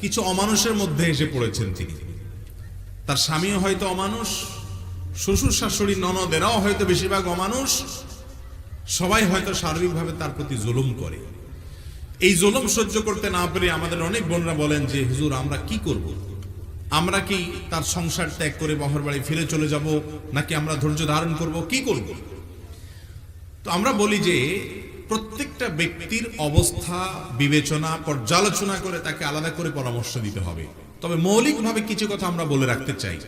কিছু অমানুষের মধ্যে এসে পড়েছেন তিনি। তার স্বামীও হয়তো অমানুষ, শ্বশুর শাশুড়ি ননদেরাও হয়তো বেশিরভাগ অমানুষ। সবাই হয়তো সার্বিকভাবে তার প্রতি জুলুম করে। এই জুলুম সহ্য করতে না পেরে আমাদের অনেক বোনরা বলেন যে, হুজুর, আমরা কি করব। আমরা কি তার সংসার ত্যাগ করে বহর বাড়ি ফিরে চলে যাব? নাকি আমরা ধৈর্য ধারণ করব? কি করব? তো আমরা বলি যে প্রত্যেকটা ব্যক্তির অবস্থা, বিবেচনা, পর্যালোচনা করে তাকে আলাদা করে পরামর্শ দিতে হবে। তবে মৌলিকভাবে কিছু কথা আমরা বলে রাখতে চাই।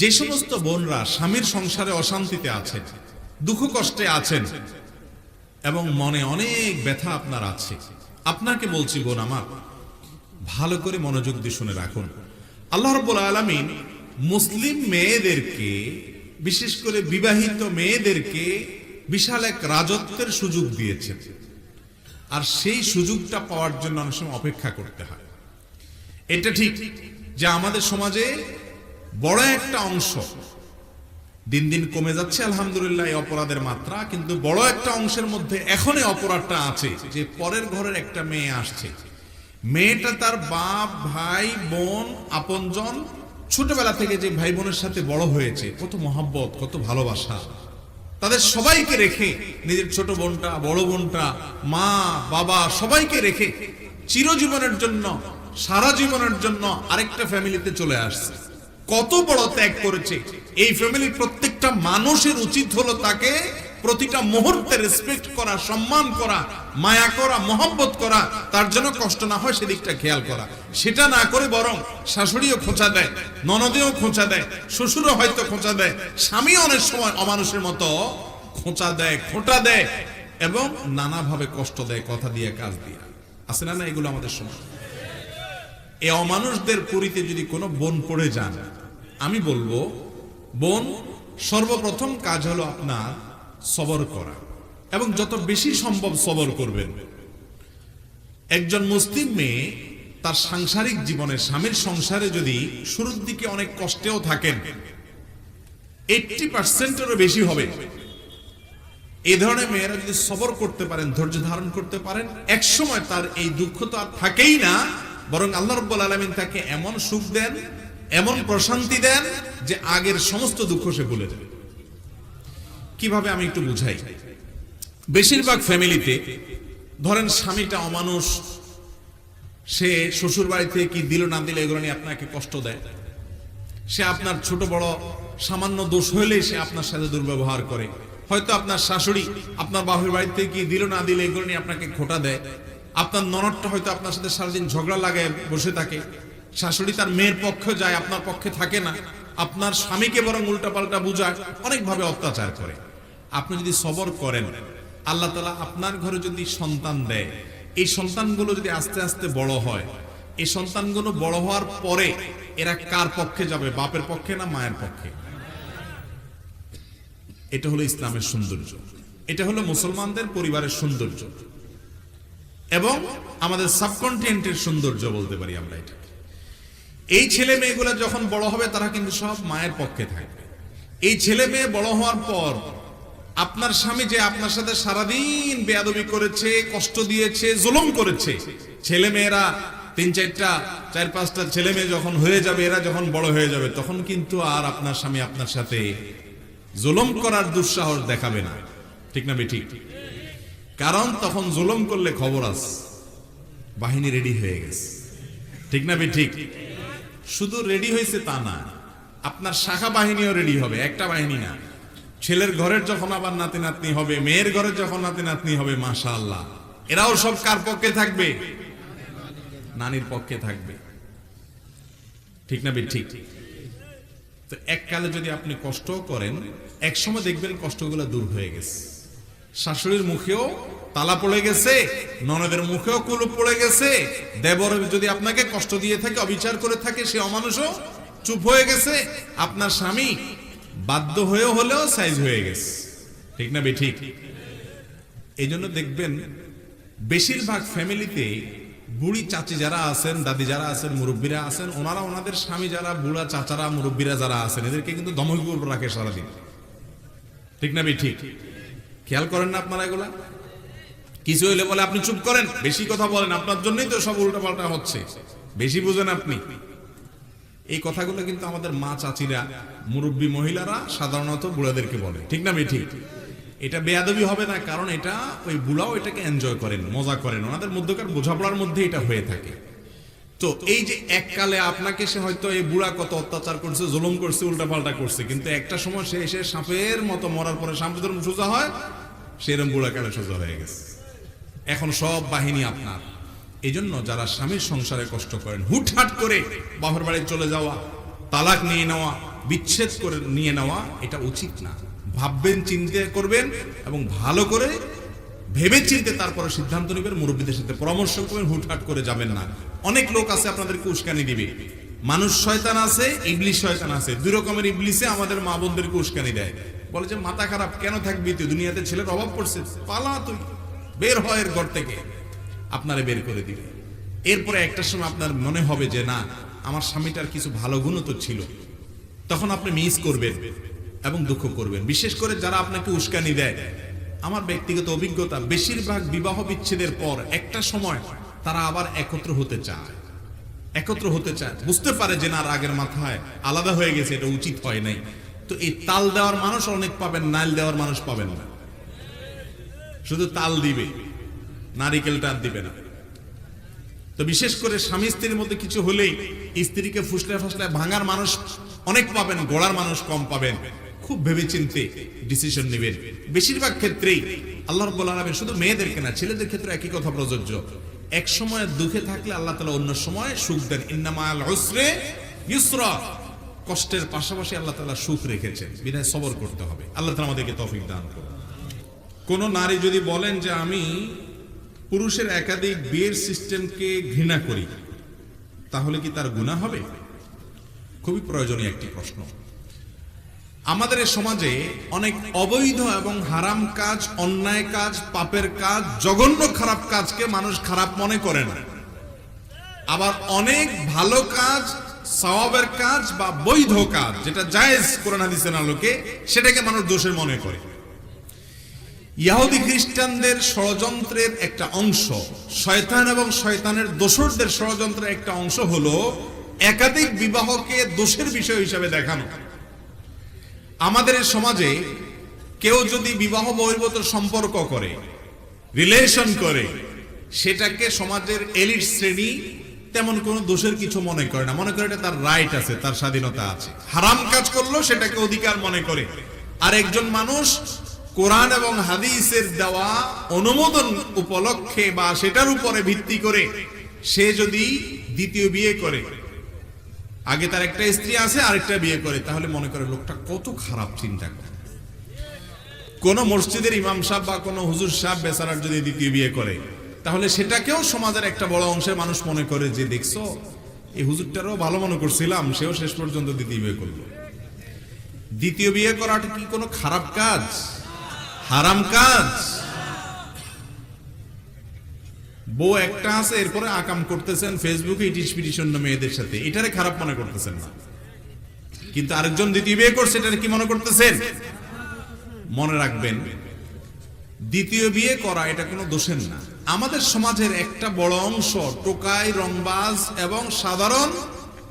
যে সমস্ত বোনরা স্বামীর সংসারে অশান্তিতে আছেন দুঃখ কষ্টে আছেন, এবং মনে অনেক ব্যথা আপনার আছে, আপনাকে বলছি বোন আমার, ভালো করে মনোযোগ দিয়ে শুনে রাখুন। আল্লাহ রব্বুল আলমিন মুসলিম মেয়েদেরকে, বিশেষ করে বিবাহিত মেয়েদেরকে বিশাল এক রাজত্বের সুযোগ দিয়েছেন আর সেই সুযোগটা পাওয়ার জন্য অনেক সময় অপেক্ষা করতে হয়। এটা ঠিক যে আমাদের সমাজে বড় একটা অংশ দিন দিন কমে যাচ্ছে, আলহামদুলিল্লাহ, এই অপরাধের মাত্রা। কিন্তু বড় একটা অংশের মধ্যে এখনই অপরাধটা আছে যে পরের ঘরের একটা মেয়ে আসছে। মেয়েটা তার বাপ, ভাই, বোন, আপনজন ছোটবেলা থেকে যে ভাই বোনের সাথে বড় হয়েছে, কত মহাব্বত, কত ভালোবাসা। তাদের সবাইকে রেখে, নিজের ছোট বোনটা, বড় বোনটা, মা, বাবা, সবাইকে রেখে চিরজীবনের জন্য, সারা জীবনের জন্য আরেকটা ফ্যামিলিতে চলে আসছে। কত বড় ত্যাগ করেছে। এই ফ্যামিলির প্রত্যেকটা মানুষের উচিত হলো তাকে প্রতিটা মুহূর্তে রেসপেক্ট করা, সম্মান করা, মায়া করা, মহব্বত করা, তার জন্য কষ্ট না হয় সেদিকটা খেয়াল করা। সেটা না করে বরং শাশুড়িও খোঁচা দেয়, ননদেও খোঁচা দেয়, শ্বশুরও হয়তো খোঁচা দেয় স্বামী অনেক সময় অমানুষের মতো খোঁচা দেয়, খোঁটা দেয় এবং নানাভাবে কষ্ট দেয় কথা দিয়ে, কাজ দিয়ে। আছে না না এগুলো আমাদের সময় এই অমানুষদের পুরীতে যদি কোনো বোন পড়ে যান, আমি বলব, বোন, সর্বপ্রথম কাজ হলো আপনার সবর করা এবং যত বেশি সম্ভব সবর করবেন। একজন মুসলিম মেয়ে তার সাংসারিক জীবনে স্বামীর সংসারে যদি শুরুর দিকে অনেক কষ্টেও থাকেন এইটটি পার্সেন্টেরও বেশি হবে। এই ধরনের মেয়েরা যদি সবর করতে পারেন, ধৈর্য ধারণ করতে পারেন এক সময় তার এই দুঃখ তো আর থাকেই না, বরং আল্লাহ রব্বুল আলমিন তাকে এমন সুখ দেন, এমন প্রশান্তি দেন যে আগের সমস্ত দুঃখ সে ভুলে যাবে। কীভাবে আমি একটু বুঝাই? বেশিরভাগ ফ্যামিলিতে ধরেন স্বামীটা অমানুষ সে শ্বশুর বাড়িতে কি দিল না দিলে, এগুলো নিয়ে আপনাকে কষ্ট দেয়? সে আপনার ছোট বড় সামান্য দোষ হইলেই সে আপনার সাথে দুর্ব্যবহার করে। হয়তো আপনার শাশুড়ি আপনার বাহুর বাড়িতে কি দিল না দিলে, এগুলো নিয়ে আপনাকে খোটা দেয়। আপনার ননদটা হয়তো আপনার সাথে সারাদিন ঝগড়া লাগায় বসে থাকে। শাশুড়ি তার মেয়ের পক্ষে যায়, আপনার পক্ষে থাকে না। আপনার স্বামীকে বরং উল্টাপাল্টা বুঝায়, অনেকভাবে অত্যাচার করে। আপনি যদি সবর করেন, আল্লাহ তালা আপনার ঘরে যদি সন্তান দেয় এই সন্তানগুলো যদি আস্তে আস্তে বড় হয়, এই সন্তানগুলো বড় হওয়ার পরে এরা কার পক্ষে যাবে? বাপের পক্ষে না মায়ের পক্ষে? এটা হলো ইসলামের সৌন্দর্য। এটা হলো মুসলমানদের পরিবারের সৌন্দর্য। এবং আমাদের সাবকন্টিনেন্টের সৌন্দর্য বলতে পারি আমরা এটা এই ছেলে মেয়েগুলো যখন বড় হবে, তারা কিন্তু সব মায়ের পক্ষে থাকবে। এই ছেলে মেয়ে বড় হওয়ার পর আপনার স্বামী যে আপনার সাথে সারাদিন বেয়াদবি করেছে, কষ্ট দিয়েছে, জুলুম করেছে ছেলে মেয়েরা তিন চারটা, চার পাঁচটা ছেলে মেয়ে যখন হয়ে যাবে, এরা যখন বড় হয়ে যাবে, তখন কিন্তু আর আপনার স্বামী আপনার সাথে জুলুম করার দুঃসাহস দেখাবে না। ঠিক না বেঠিক? কারণ তখন জুলুম করলে খবর আস বাহিনী রেডি হয়ে গেছে। ঠিক না ঠিক শুধু রেডি হয়েছে তা না, আপনার শাখা বাহিনীও রেডি হবে, একটা বাহিনী না। ছেলের ঘরের যখন আবার নাতি নাতনি হবে মেয়ের ঘরের যখন নাতি নাতনি হবে মাশা আল্লাহ এরাও সব কার পক্ষে থাকবে? নানির পক্ষে থাকবে। ঠিক না ঠিক। তো এককালে যদি আপনি কষ্ট করেন এক সময় দেখবেন কষ্টগুলো দূর হয়ে গেছে। শাশুড়ির মুখেও তালা পড়ে গেছে ননদের মুখেও কুলুপ পড়ে গেছে। দেবর যদি আপনাকে কষ্ট দিয়ে থাকে অবিচার করে থাকে সে অমানুষও চুপ হয়ে গেছে। আপনার স্বামী বাধ্য হয়েও হলেও সাইজ হয়ে গেছে। ঠিক না বে ঠিক। এই জন্য দেখবেন, বেশিরভাগ ফ্যামিলিতে বুড়ি চাচি যারা আছেন, দাদি যারা আছেন, মুরব্বীরা আছেন, ওনারা ওনাদের স্বামী যারা, বুড়া চাচারা, মুরব্বীরা যারা আছেন, এদেরকে কিন্তু দমক রাখে সারাদিন। ঠিক না বে ঠিক। খেয়াল করেন না আপনারা এগুলা? কিছু হইলে বলে, আপনি চুপ করেন। বেশি কথা বলেন, আপনার জন্যই তো সব উল্টাপাল্টা হচ্ছে। বেশি বুঝেন আপনি। এই কথাগুলো কিন্তু আমাদের মা চাচিরা, মুরব্বী মহিলারা সাধারণত বুড়াদেরকে বলে। ঠিক না ঠিক? এটা বেয়াদবি হবে না, কারণ এটা ওই বুড়াও এটাকে এনজয় করেন, মজা করেন। ওনাদের মধ্যকার বোঝাপড়ার মধ্যে এটা হয়ে থাকে। তো এই যে এককালে আপনাকে সে হয়তো এই বুড়া কত অত্যাচার করছে, জুলুম করছে, উল্টাপাল্টা করছে, কিন্তু একটা সময় সে এসে সাপের মতো মরার পরে সাপ যেরকম সোজা হয় সেরকম বুড়া কালে সোজা হয়ে গেছে? এখন সব বাহিনী আপনার। এই জন্য যারা স্বামীর সংসারে কষ্ট করেন, হুটহাট করে বাপের বাড়ি চলে যাওয়া, তালাক নিয়ে নেওয়া, বিচ্ছেদ করে নিয়ে নেওয়া, এটা উচিত না। ভাববেন, চিন্তা করবেন এবং ভালো করে ভেবে চিনতে তারপরে সিদ্ধান্ত নেবেন, মুরব্বীদের সাথে পরামর্শ করবেন, হুটহাট করে যাবেন না। অনেক লোক আছে আপনাদেরকে উস্কানি দিবে। মানুষ শয়তান আছে, ইবলিশ শয়তান আছে। দুই রকমের ইবলিসে আমাদের মা বোনদেরকে উস্কানি দেয়। বলে যে, মাথা খারাপ, কেন থাকবি তুই? দুনিয়াতে ছেলের অভাব পড়ছে। পালা তুই। বের হয় এর ঘর থেকে। আপনারে বের করে দিবে। এরপরে একটা সময় আপনার মনে হবে যে, না, আমার স্বামীটার কিছু ভালো গুণও তো ছিল। তখন আপনি মিস করবেন এবং দুঃখ করবেন। বিশেষ করে যারা আপনাকে উস্কানি দেয়। আমার ব্যক্তিগত অভিজ্ঞতা, বেশিরভাগ বিবাহ বিচ্ছেদের পর একটা সময় তারা আবার একত্র হতে চায়। একত্র হতে চায়। বুঝতে পারে যে, না, রাগের মাথায় আলাদা হয়ে গেছে, এটা উচিত হয় নাই। তো এই তাল দেওয়ার মানুষ অনেক পাবেন, নাইল দেওয়ার মানুষ পাবেন না। শুধু তাল দিবে। নারিকেলটা আর দিবে না। তো বিশেষ করে স্বামী স্ত্রীর মধ্যে কিছু হলেই স্ত্রীকে ফুসলে ফুসলে ভাঙার মানুষ অনেক পাবেন, গোড়ার মানুষ কম পাবেন। খুব ভেবে চিনতে ডিসিশন নেবেন। বেশিরভাগ ক্ষেত্রেই আল্লাহ রব্বুল শুধু মেয়েদেরকে না, ছেলেদের ক্ষেত্রে একই কথা প্রযোজ্য। এক সময় দুঃখে থাকলে আল্লাহ তাআলা অন্য সময় সুখ দেন। ইন্নামাল উসরে ইউসরা। কষ্টের পাশাপাশি আল্লাহ তাআলা সুখ রেখেছেন। বিধায় সবর করতে হবে। আল্লাহ তালা আমাদেরকে তৌফিক দান করুন। কোন নারী যদি বলেন যে আমি পুরুষের একাধিক বিয়ের সিস্টেমকে ঘৃণা করি, তাহলে কি তার গুণা হবে? খুবই প্রয়োজনীয় একটি প্রশ্ন। আমাদের সমাজে অনেক অবৈধ এবং হারাম কাজ, অন্যায় কাজ, পাপের কাজ, জঘন্য খারাপ কাজকে মানুষ খারাপ মনে করে না আবার অনেক ভালো কাজ, সওয়াবের কাজ বা বৈধ কাজ, যেটা জায়েজ করে কোরআন হাদিসের আলোকে, সেটাকে মানুষ দোষের মনে করে। ইহুদি খ্রিস্টানদের ষড়যন্ত্রের একটা অংশ, শয়তান এবং শয়তানের দোষরদের ষড়যন্ত্রের একটা অংশ হলো একাধিক বিবাহকে দোষের বিষয় হিসাবে দেখানো। আমাদের সমাজে কেউ যদি বিবাহ বহির্ভূত সম্পর্ক করে রিলেশন করে, সেটাকে সমাজের এলিট শ্রেণি তেমন কোনো দোষের কিছু মনে করে না। মনে করে এটা তার রাইট আছে, তার স্বাধীনতা আছে। হারাম কাজ করল সেটাকে অধিকার মনে করে। আর একজন মানুষ কোরআন এবং হাদিসের দেওয়া অনুমোদন উপলক্ষে বা সেটার উপরে ভিত্তি করে সে যদি দ্বিতীয় বিয়ে করে, আগে তার একটা স্ত্রী আছে, আরেকটা বিয়ে করে, তাহলে মনে করে লোকটা কত খারাপ চিন্তা করে। কোন মসজিদের ইমাম সাহেব বা কোন হুজুর সাহেব বেচারার যদি দ্বিতীয় বিয়ে করে, তাহলে সেটাকেও সমাজের একটা বড় অংশের মানুষ মনে করে যে, দেখছ, এই হুজুরটারও ভালো মনে করছিলাম, সেও শেষ পর্যন্ত দ্বিতীয় বিয়ে করল। দ্বিতীয় বিয়ে করাটা কি কোনো খারাপ কাজ? হারাম কাজ। বউ একটা আছে, এরপরে আকাম করতেছেন ফেসবুকে ইটিস পিটিশন মেয়েদের সাথে। এটারে খারাপ মনে করতেছেন না। কিন্তু আরেকজন দ্বিতীয় বিয়ে করছে, এটারে কি মনে করতেছেন? মনে রাখবেন, দ্বিতীয় বিয়ে করা, এটা কোনো দোষের না। আমাদের সমাজের একটা বড় অংশ টোকাই রংবাজ এবং সাধারণ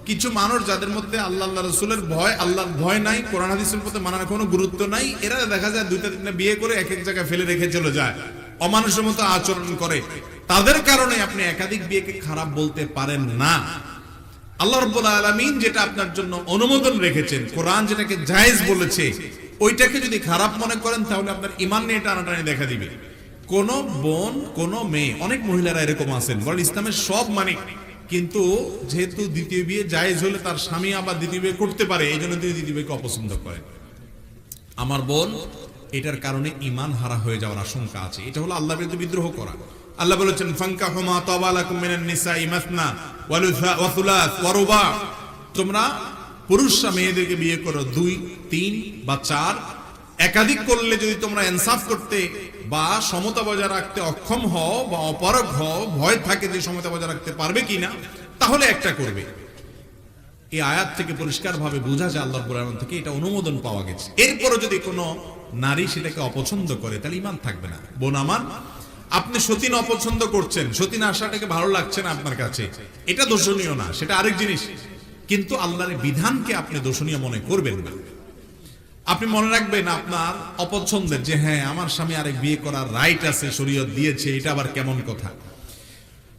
কিছু মানুষ যাদের মধ্যে আল্লাহ আল্লাহ রসুলের ভয় আল্লাহর ভয় নাই, কোরআন হাদিসের প্রতি মানার কোনো গুরুত্ব নাই, এরা দেখা যায় দুইটা তিনটা বিয়ে করে এক এক জায়গায় ফেলে রেখে চলে যায়, অমানুষের মতো আচরণ করে। তাদের কারণে আপনি একাধিক বিয়েকে খারাপ বলতে পারেন না। আল্লাহ রব্বুল আলামিন যেটা আপনার জন্য অনুমোদন রেখেছেন, কোরআন যেটাকে জায়েজ বলেছে, ওইটাকে যদি খারাপ মনে করেন, তাহলে আপনার ইমান নিয়ে টানাটানি দেখা দিবে। কোন বোন, কোন মেয়ে, অনেক মহিলারা এরকম আছেন বলেন ইসলামের সব মানে কিন্তু যেহেতু দ্বিতীয় বিয়ে জায়েজ হলে তার স্বামী আবার দ্বিতীয় বিয়ে করতে পারে, এই জন্য তিনি দ্বিতীয় বিয়েকে অপছন্দ করেন। আমার বোন, এটার কারণে ইমান হারা হয়ে যাওয়ার আশঙ্কা আছে। এটা হলো আল্লাহ বিরুদ্ধে বিদ্রোহ করা। আল্লাহ বলেছেন ফাঙ্কা হুমা তাবালাকুম তোমরা পুরুষরা মেয়েদেরকে বিয়ে করো দুই, তিন বা চার একাধিক করলে যদি তোমরা ইনসাফ করতে বা সমতা বজায় রাখতে অক্ষম হও বা অপারগ হও, ভয় থাকে যে সমতা বজায় রাখতে পারবে কিনা, তাহলে একটা করবে। এই আয়াত থেকে পরিষ্কারভাবে বোঝা যায় আল্লাহ কোরআন থেকে এটা অনুমোদন পাওয়া গেছে। এরপরও যদি কোনো নারী সেটাকে অপছন্দ করে, তাহলে ইমান থাকবে না। বোন আমার, আপনি সতীন অপছন্দ করছেন, সতীন আসাটাকে ভালো লাগছে না আপনার কাছে, এটা দোষণীয় না, সেটা আরেক জিনিস। কিন্তু আল্লাহর বিধানকে আপনি দোষণীয় মনে করবেন না। আপনি মনে রাখবেন আপনার অপছন্দের যে হ্যাঁ আমার স্বামী আরেক বিয়ে করার রাইট আছে, শরীয়ত দিয়েছে, এটা আবার কেমন কথা?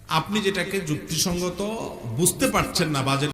আপনি যেটাকে যুক্তিসঙ্গত বুঝতে পারছেন না বা যেটা